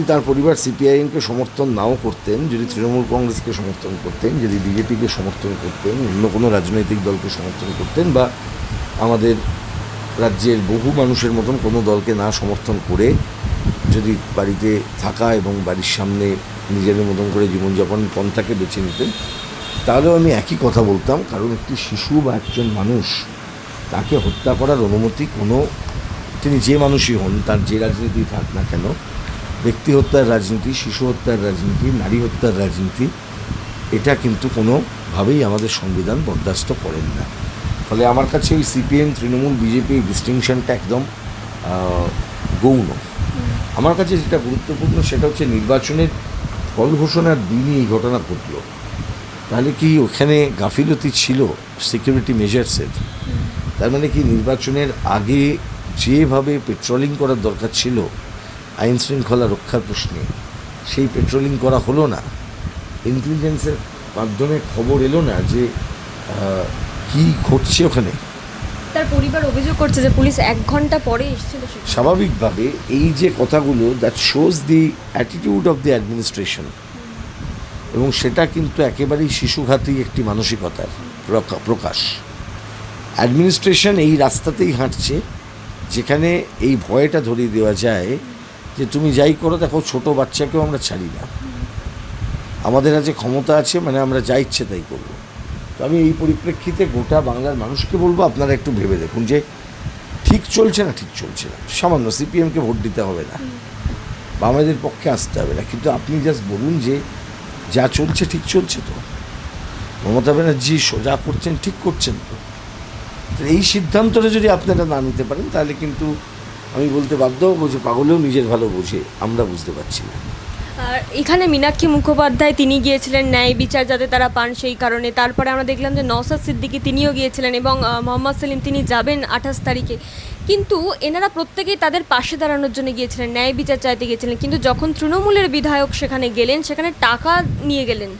যদি তার পরিবার সিপিআইএমকে সমর্থন নাও করতেন, যদি তৃণমূল কংগ্রেসকে সমর্থন করতেন, যদি বিজেপিকে সমর্থন করতেন, অন্য কোনো রাজনৈতিক দলকে সমর্থন করতেন বা আমাদের রাজ্যের বহু মানুষের মতন কোনো দলকে না সমর্থন করে যদি বাড়িতে থাকা এবং বাড়ির সামনে নিজেদের মতন করে জীবনযাপন পন্থাকে বেছে নিতেন, তাহলেও আমি একই কথা বলতাম, কারণ একটি শিশু বা একজন মানুষ তাকে হত্যা করার অনুমতি কোনো, তিনি যে মানুষই হন, তার যে রাজনীতি থাক না কেন ব্যক্তি হত্যার রাজনীতি শিশু হত্যার রাজনীতি নারী হত্যার রাজনীতি এটা কিন্তু কোনোভাবেই আমাদের সংবিধান বরদাস্ত করেন না। ফলে আমার কাছে ওই সিপিএম তৃণমূল বিজেপি ডিস্টিংশনটা একদম গৌণ। আমার কাছে যেটা গুরুত্বপূর্ণ সেটা হচ্ছে নির্বাচনের ফল ঘোষণার দিনই এই ঘটনা ঘটল। তাহলে কি ওখানে গাফিলতি ছিল সিকিউরিটি মেজার্সের তার মানে কি নির্বাচনের আগে যেভাবে পেট্রোলিং করার দরকার ছিল আইন শৃঙ্খলা রক্ষার প্রশ্নে সেই পেট্রোলিং করা হলো না। ইন্টেলিজেন্সের মাধ্যমে খবর এলো না যে কি ঘটছে ওখানে। তার পরিবার অভিযোগ করছে যে পুলিশ এক ঘণ্টা পরে এসেছিল স্বাভাবিকভাবে এই যে কথাগুলো that shows the attitude of the administration এবং সেটা কিন্তু একেবারেই শিশুঘাতী একটি মানসিকতার প্রকা- প্রকাশ। অ্যাডমিনিস্ট্রেশন এই রাস্তাতেই হাঁটছে যেখানে এই ভয়টা ধরিয়ে দেওয়া যায় যে তুমি যাই করো, দেখো ছোট বাচ্চাকেও আমরা ছাড়ি না। আমাদের কাছে ক্ষমতা আছে মানে আমরা যা ইচ্ছে তাই করব। তো আমি এই পরিপ্রেক্ষিতে গোটা বাংলার মানুষকে বলব, আপনারা একটু ভেবে দেখুন যে ঠিক চলছে না ঠিক চলছে না। সামান্য সিপিএমকে ভোট দিতে হবে না। বা আমাদের পক্ষে আসতে হবে না। কিন্তু আপনি জাস্ট বলুন যে যা চলছে ঠিক চলছে তো। মমতা ব্যানার্জি সোজা করছেন, ঠিক করছেন তো এই সিদ্ধান্তটা যদি আপনারা না নিতে পারেন, তাহলে কিন্তু আমি বলতে বাধ্য হব যে পাগলেও নিজের ভালো বোঝে আমরা বুঝতে পারছি না। আর এখানে মীনাক্ষী মুখোপাধ্যায় তিনি গিয়েছিলেন ন্যায় বিচার যাতে তারা পান সেই কারণে। তারপরে আমরা দেখলাম যে নওসাদ সিদ্দিকি তিনিও গিয়েছিলেন এবং মোহাম্মদ সেলিম তিনি যাবেন আঠাশ তারিখে। কিন্তু এনারা প্রত্যেকেই তাদের পাশে দাঁড়ানোর জন্য গিয়েছিলেন ন্যায় বিচার চাইতে গিয়েছিলেন। কিন্তু যখন তৃণমূলের বিধায়ক সেখানে গেলেন সেখানে টাকা নিয়ে গেলেন।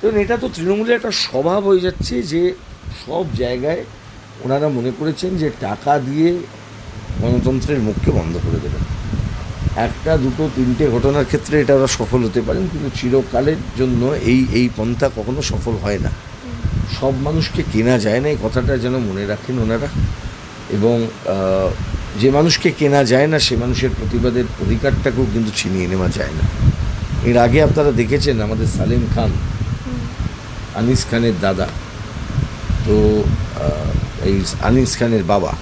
কারণ এটা তো তৃণমূলের একটা স্বভাব হয়ে যাচ্ছে যে সব জায়গায় ওনারা মনে করেছেন যে টাকা দিয়ে গণতন্ত্রের মুখকে বন্ধ করে দেবেন একটা, দুটো, তিনটে ঘটনার ক্ষেত্রে এটা ওরা সফল হতে পারেন কিন্তু চিরকালের জন্য এই এই পন্থা কখনো সফল হয় না। সব মানুষকে কেনা যায় না, এই কথাটা যেন মনে রাখেন ওনারা। এবং যে মানুষকে কেনা যায় না, সে মানুষের প্রতিবাদের অধিকারটাকেও কিন্তু ছিনিয়ে নেওয়া যায় না। এর আগে আপনারা দেখেছেন আমাদের সালেম খান, আনিস খানের দাদা। তো এই আনিস খানের বাবা।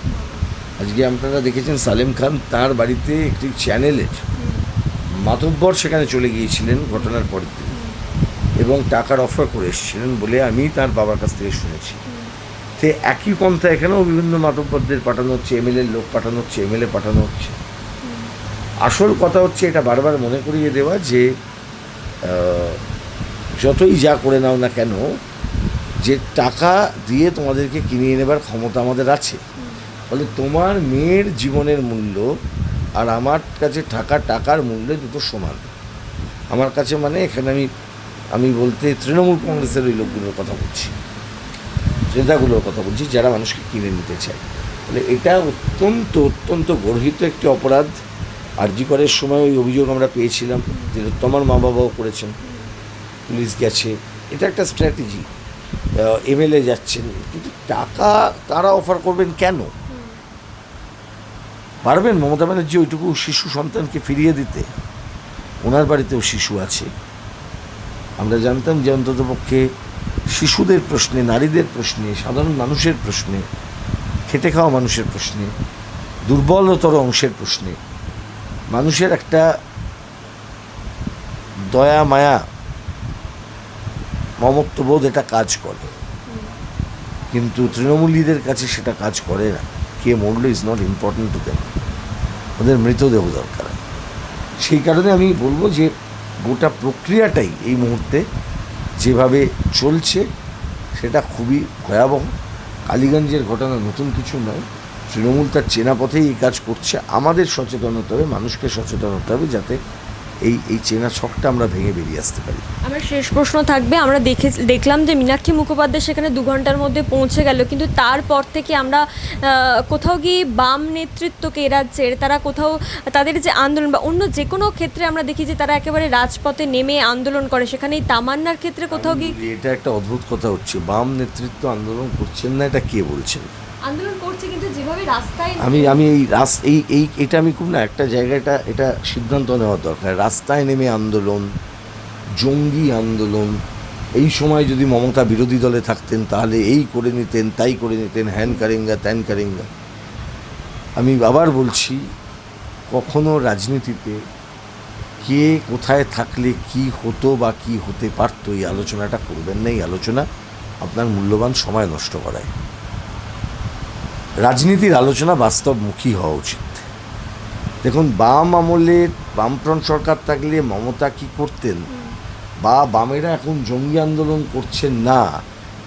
আজকে আপনারা দেখেছেন সালেম খান তার বাড়িতে একটি চ্যানেলের মাতব্বর সেখানে চলে গিয়েছিলেন ঘটনার পরের দিন। এবং টাকার অফার করে এসেছিলেন বলে আমি তার বাবার কাছ থেকে শুনেছি। তো একই পন্থা এখানেও বিভিন্ন মাতব্বরদের পাঠানো হচ্ছে, এমএলএর লোক পাঠানো হচ্ছে, এমএলএ পাঠানো হচ্ছে। আসল কথা হচ্ছে এটা বারবার মনে করিয়ে দেওয়া যে যতই যা করে নাও না কেন, যে টাকা দিয়ে তোমাদেরকে কিনিয়ে নেবার ক্ষমতা আমাদের আছে। ফলে তোমার মেয়ের জীবনের মূল্য আর আমার কাছে থাকা টাকার মূল্য দুটো সমান। আমার কাছে মানে এখানে আমি আমি বলতে তৃণমূল কংগ্রেসের ওই লোকগুলোর কথা বলছি, নেতাগুলোর কথা বলছি, যারা মানুষকে কিনে নিতে চায়। ফলে এটা অত্যন্ত অত্যন্ত গর্হিত একটি অপরাধ। আরজি করার সময় ওই অভিযোগ আমরা পেয়েছিলাম যে তোমার মা বাবাও করেছেন, পুলিশ গেছে। এটা একটা স্ট্র্যাটেজি। এমএলএ যাচ্ছেন, কিন্তু টাকা তারা অফার করবেন কেন? পারবেন মমতা ব্যানার্জি ওইটুকু শিশু সন্তানকে ফিরিয়ে দিতে? ওনার বাড়িতেও শিশু আছে। আমরা জানতাম যে অন্ততপক্ষে শিশুদের প্রশ্নে, নারীদের প্রশ্নে, সাধারণ মানুষের প্রশ্নে, খেটে খাওয়া মানুষের প্রশ্নে, দুর্বলতর অংশের প্রশ্নে, মানুষের একটা দয়া, মায়া, মমত্ববোধ এটা কাজ করে। কিন্তু তৃণমূলীদের কাছে সেটা কাজ করে না। কে মরলো is not important to them ওদের মৃতদেহ দরকার। সেই কারণে আমি বলব যে গোটা প্রক্রিয়াটাই এই মুহূর্তে যেভাবে চলছে, সেটা খুবই ভয়াবহ। কালীগঞ্জের ঘটনা নতুন কিছু নয়। তৃণমূল তার চেনা পথেই এই কাজ করছে। আমাদের সচেতন হতে হবে, মানুষকে সচেতন হতে হবে যাতে এই এই চেনা ছকটা আমরা ভেঙে বেরিয়ে আসতে পারি। আমার শেষ প্রশ্ন থাকবে আমরা দেখে দেখলাম যে মীনাক্ষী মুখোপাধ্যায় সেখানে দু ঘণ্টার মধ্যে পৌঁছে গেল কিন্তু তারপর থেকে আমরা কোথাও গিয়ে বাম নেতৃত্বকে রাজ্যের তারা কোথাও তাদের যে আন্দোলন বা অন্য যে কোনো ক্ষেত্রে আমরা দেখি যে তারা একেবারে রাজপথে নেমে আন্দোলন করে সেখানে এই তামান্নার ক্ষেত্রে কোথাও গিয়ে এটা একটা অদ্ভুত কথা হচ্ছে বাম নেতৃত্ব আন্দোলন করছেন না এটা কে বলছেন? আন্দোলন করছে কিন্তু যেভাবে রাস্তায় আমি আমি এই এই এই, এটা আমি খুব না, একটা জায়গাটা, এটা সিদ্ধান্ত নেওয়া দরকার। রাস্তায় নেমে আন্দোলন, জঙ্গি আন্দোলন, এই সময় যদি মমতা বিরোধী দলে থাকতেন, তাহলে এই করে নিতেন, তাই করে নিতেন, হ্যান কারেঙ্গা, ত্যান কারেঙ্গা। আমি আবার বলছি, কখনো রাজনীতিতে কে কোথায় থাকলে কি হতো বা কি হতে পারতো, এই আলোচনাটা করবেন না। এই আলোচনা আপনার মূল্যবান সময় নষ্ট করায়। রাজনীতির আলোচনা বাস্তবমুখী হওয়া উচিত। দেখুন, বাম আমলে বামফ্রন্ট সরকার থাকলে মমতা কি করতেন? বা বামেরা এখন জঙ্গি আন্দোলন করছেন না?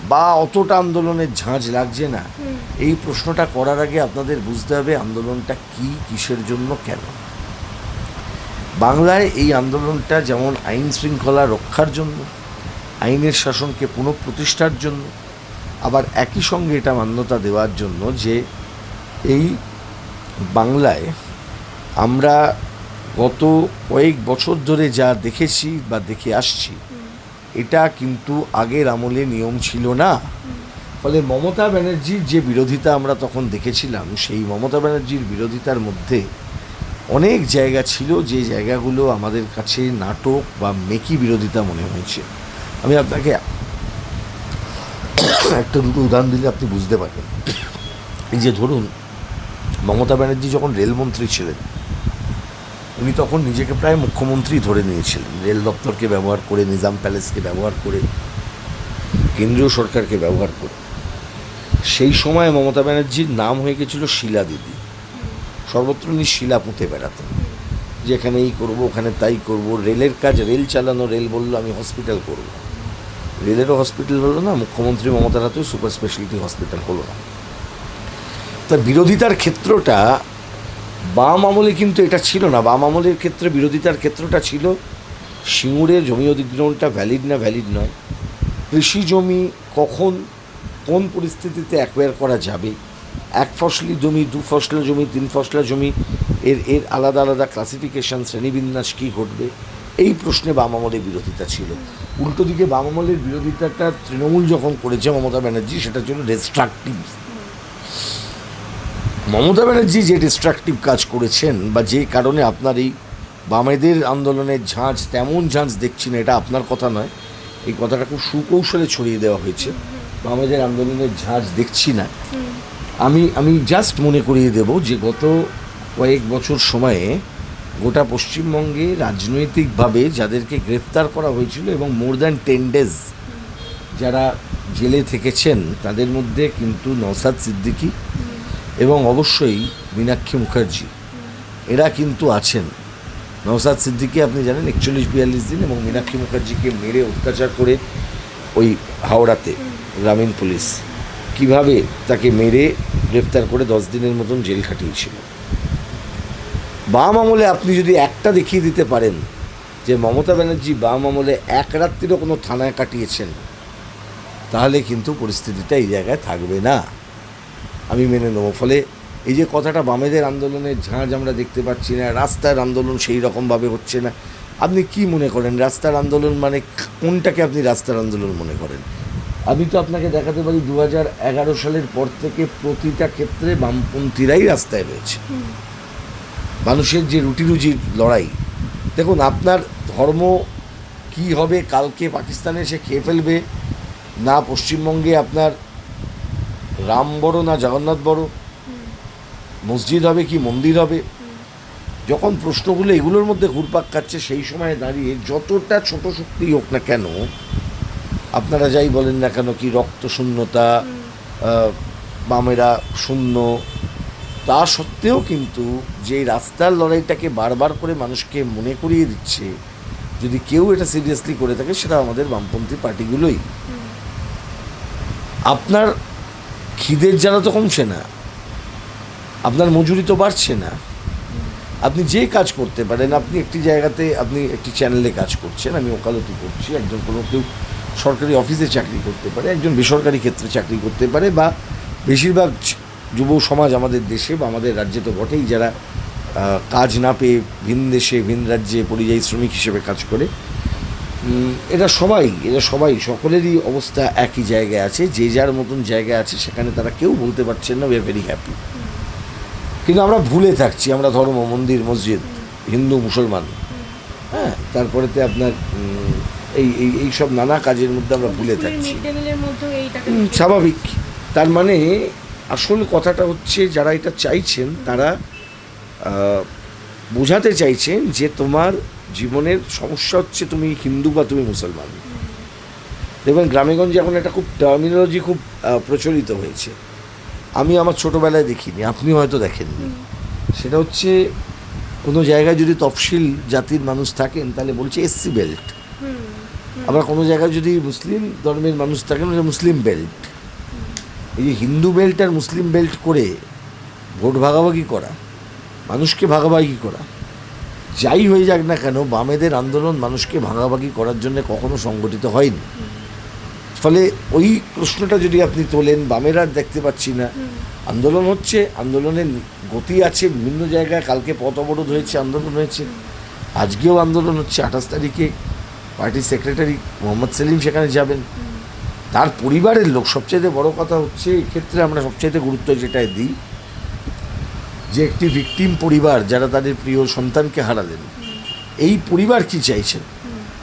বা অতটা আন্দোলনের ঝাঁঝ লাগছে না? এই প্রশ্নটা করার আগে আপনাদের বুঝতে হবে আন্দোলনটা কি, কিসের জন্য, কেন? বাংলায় এই আন্দোলনটা যেমন আইন শৃঙ্খলা রক্ষার জন্য, আইনের শাসনকে পুনঃপ্রতিষ্ঠার জন্য আবার একই সঙ্গে এটা মান্যতা দেওয়ার জন্য যে এই বাংলায় আমরা গত কয়েক বছর ধরে যা দেখেছি বা দেখে আসছি এটা কিন্তু আগের আমলে নিয়ম ছিল না। ফলে মমতা ব্যানার্জির যে বিরোধিতা আমরা তখন দেখেছিলাম সেই মমতা ব্যানার্জির বিরোধিতার মধ্যে অনেক জায়গা ছিল যে জায়গাগুলো আমাদের কাছে নাটক বা মেকি বিরোধিতা মনে হয়েছে। আমি আপনাকে একটা দুটো উদাহরণ দিলে আপনি বুঝতে পারবেন। এই যে ধরুন, মমতা ব্যানার্জি যখন রেলমন্ত্রী ছিলেন, উনি তখন নিজেকে প্রায় মুখ্যমন্ত্রী ধরে নিয়েছিলেন। রেল দপ্তরকে ব্যবহার করে, নিজাম প্যালেসকে ব্যবহার করে, কেন্দ্রীয় সরকারকে ব্যবহার করে। সেই সময় মমতা ব্যানার্জির নাম হয়ে গেছিল শিলা দিদি। সর্বত্র উনি শিলা পুঁতে বেড়াতেন। যেখানে এই করব, ওখানে তাই করব। রেলের কাজ, রেল চালানো, রেল বলল, আমি হসপিটাল করব। রেলেরও হসপিটাল হলো না, মুখ্যমন্ত্রী মমতার হাতেও সুপার স্পেশালিটি হসপিটাল হলো না। তার বিরোধিতার ক্ষেত্রটা, বাম আমলে কিন্তু এটা ছিল না। বাম আমলের ক্ষেত্রে বিরোধিতার ক্ষেত্রটা ছিল, সিঙ্গুরের জমি অধিগ্রহণটা ভ্যালিড না ভ্যালিড নয়। কৃষি জমি কখন, কোন পরিস্থিতিতে অ্যাকোয়ার করা যাবে? এক ফসলি জমি, দু ফসলা জমি, তিন ফসলা জমি, এর এর আলাদা আলাদা ক্লাসিফিকেশন শ্রেণীবিন্যাস কী ঘটবে? এই প্রশ্নে বাম আমলের বিরোধিতা ছিল। উল্টো দিকে বাম আমলের বিরোধিতাটা তৃণমূল যখন করেছে মমতা ব্যানার্জি সেটা ছিল রেস্ট্রাকটিভ মমতা ব্যানার্জি যে ডিস্ট্রাকটিভ কাজ করেছেন বা যে কারণে আপনার এই বামেদের আন্দোলনের ঝাঁঝ তেমন ঝাঁঝ দেখছি না এটা আপনার কথা নয়। এই কথাটা খুব সুকৌশলে ছড়িয়ে দেওয়া হয়েছে। বামেদের আন্দোলনের ঝাঁঝ দেখছি না। আমি আমি জাস্ট মনে করিয়ে দেব যে গত কয়েক বছর সময়ে গোটা পশ্চিমবঙ্গে রাজনৈতিকভাবে যাদেরকে গ্রেফতার করা হয়েছিল এবং মোর দ্যান টেন ডেজ যারা জেলে থেকেছেন, তাদের মধ্যে কিন্তু নওসাদ সিদ্দিকী এবং অবশ্যই মীনাক্ষী মুখার্জি। এরা কিন্তু আছেন। নওসাদ সিদ্দিকী আপনি জানেন একচল্লিশ বিয়াল্লিশ দিন এবং মীনাক্ষী মুখার্জিকে মেরে অত্যাচার করে ওই হাওড়াতে গ্রামীণ পুলিশ। কীভাবে তাকে মেরে গ্রেফতার করে দশ দিনের মতন জেল খাটিয়েছিল? বাম আমলে আপনি যদি একটা দেখিয়ে দিতে পারেন যে মমতা ব্যানার্জি বাম আমলে এক রাত্রিরও কোনো থানায় কাটিয়েছেন, তাহলে কিন্তু পরিস্থিতিটা এই জায়গায় থাকবে না। আমি মেনে নেব। ফলে এই যে কথাটা বামেদের আন্দোলনের ঝাঁঝ আমরা দেখতে পাচ্ছি না, রাস্তার আন্দোলন সেই রকমভাবে হচ্ছে না। আপনি কি মনে করেন, রাস্তার আন্দোলন মানে কোনটাকে আপনি রাস্তার আন্দোলন মনে করেন? আমি তো আপনাকে দেখাতে পারি দু হাজার এগারো সালের পর থেকে প্রতিটা ক্ষেত্রে বামপন্থীরাই রাস্তায় রয়েছে। মানুষের যে রুটি রুজির লড়াই। দেখুন আপনার ধর্ম কি হবে কালকে পাকিস্তানে এসে খেয়ে ফেলবে না পশ্চিমবঙ্গে আপনার রাম বড় না জগন্নাথ বড়? মসজিদ হবে কি মন্দির হবে? যখন প্রশ্নগুলো এগুলোর মধ্যে ঘুরপাক খাচ্ছে সেই সময় দাঁড়িয়ে যতটা ছোট শক্তি হোক না কেন আপনারা যাই বলেন না কেন কি রক্ত শূন্যতা বামেরা শূন্য তা সত্ত্বেও কিন্তু যে রাস্তার লড়াইটাকে বারবার করে মানুষকে মনে করিয়ে দিচ্ছে, যদি কেউ এটা সিরিয়াসলি করে থাকে, সেটা আমাদের বামপন্থী পার্টিগুলোই। আপনার খিদের জ্বালা তো কমছে না, আপনার মজুরি তো বাড়ছে না। আপনি যে কাজ করতে পারেন, আপনি একটি জায়গাতে, আপনি একটি চ্যানেলে কাজ করছেন, আমি ওকালতি করছি, একজন কোনো কেউ সরকারি অফিসে চাকরি করতে পারে, একজন বেসরকারি ক্ষেত্রে চাকরি করতে পারে, বা বেশিরভাগ যুব সমাজ আমাদের দেশে বা আমাদের রাজ্যে তো বটেই যারা কাজ না পেয়ে ভিন দেশে ভিন রাজ্যে পরিযায়ী শ্রমিক হিসেবে কাজ করে। এরা সবাই এরা সবাই সকলেরই অবস্থা একই জায়গায় আছে যে যার মতন জায়গায় আছে সেখানে তারা কেউ বলতে পারছেন না উই আর ভেরি হ্যাপি কিন্তু আমরা ভুলে থাকছি আমরা ধর্ম মন্দির মসজিদ হিন্দু মুসলমান হ্যাঁ তারপরেতে আপনার এই এই এই সব নানা কাজের মধ্যে আমরা ভুলে থাকছি। স্বাভাবিক। তার মানে আসল কথাটা হচ্ছে যারা এটা চাইছেন তারা বোঝাতে চাইছেন যে তোমার জীবনের সমস্যা হচ্ছে তুমি হিন্দু বা তুমি মুসলমান। দেখবেন গ্রামেগঞ্জে এখন একটা খুব টার্মিনোলজি খুব প্রচলিত হয়েছে। আমি আমার ছোটোবেলায় দেখিনি আপনি হয়তো দেখেননি। সেটা হচ্ছে কোনো জায়গায় যদি তফসিল জাতির মানুষ থাকেন তাহলে বলছে এসসি বেল্ট আবার কোনো জায়গায় যদি মুসলিম ধর্মের মানুষ থাকেন মুসলিম বেল্ট এই যে হিন্দু বেল্ট আর মুসলিম বেল্ট করে ভোট ভাগাভাগি করা, মানুষকে ভাগাভাগি করা, যাই হয়ে যাক না কেন, বামেদের আন্দোলন মানুষকে ভাগাভাগি করার জন্য কখনো সংগঠিত হয়নি। ফলে ওই প্রশ্নটা যদি আপনি তোলেন, বামেরা দেখতে পাচ্ছি না। আন্দোলন হচ্ছে, আন্দোলনের গতি আছে, বিভিন্ন জায়গায় কালকে পথ অবরোধ হয়েছে, আন্দোলন হয়েছে। আজকেও আন্দোলন হচ্ছে, আঠাশ তারিখে পার্টি সেক্রেটারি মোহাম্মদ সেলিম সেখানে যাবেন। তার পরিবারের লোক সবচেয়ে বড় কথা হচ্ছে এক্ষেত্রে আমরা সবচেয়ে গুরুত্ব যেটাই দিই যে একটি ভিকটিম পরিবার যারা তাদের প্রিয় সন্তানকে হারালেন এই পরিবার কি চাইছেন?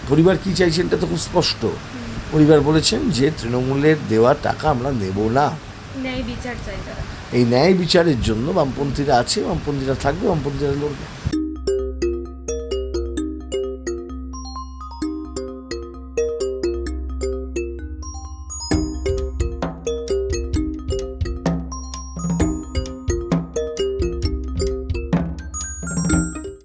পরিবার কি চাইছেন এটা তো খুব স্পষ্ট। পরিবার বলেছেন যে তৃণমূলের দেওয়া টাকা আমরা নেব না। এই ন্যায় বিচারের জন্য বামপন্থীরা আছে বামপন্থীরা থাকবে বামপন্থীরা লড়বে।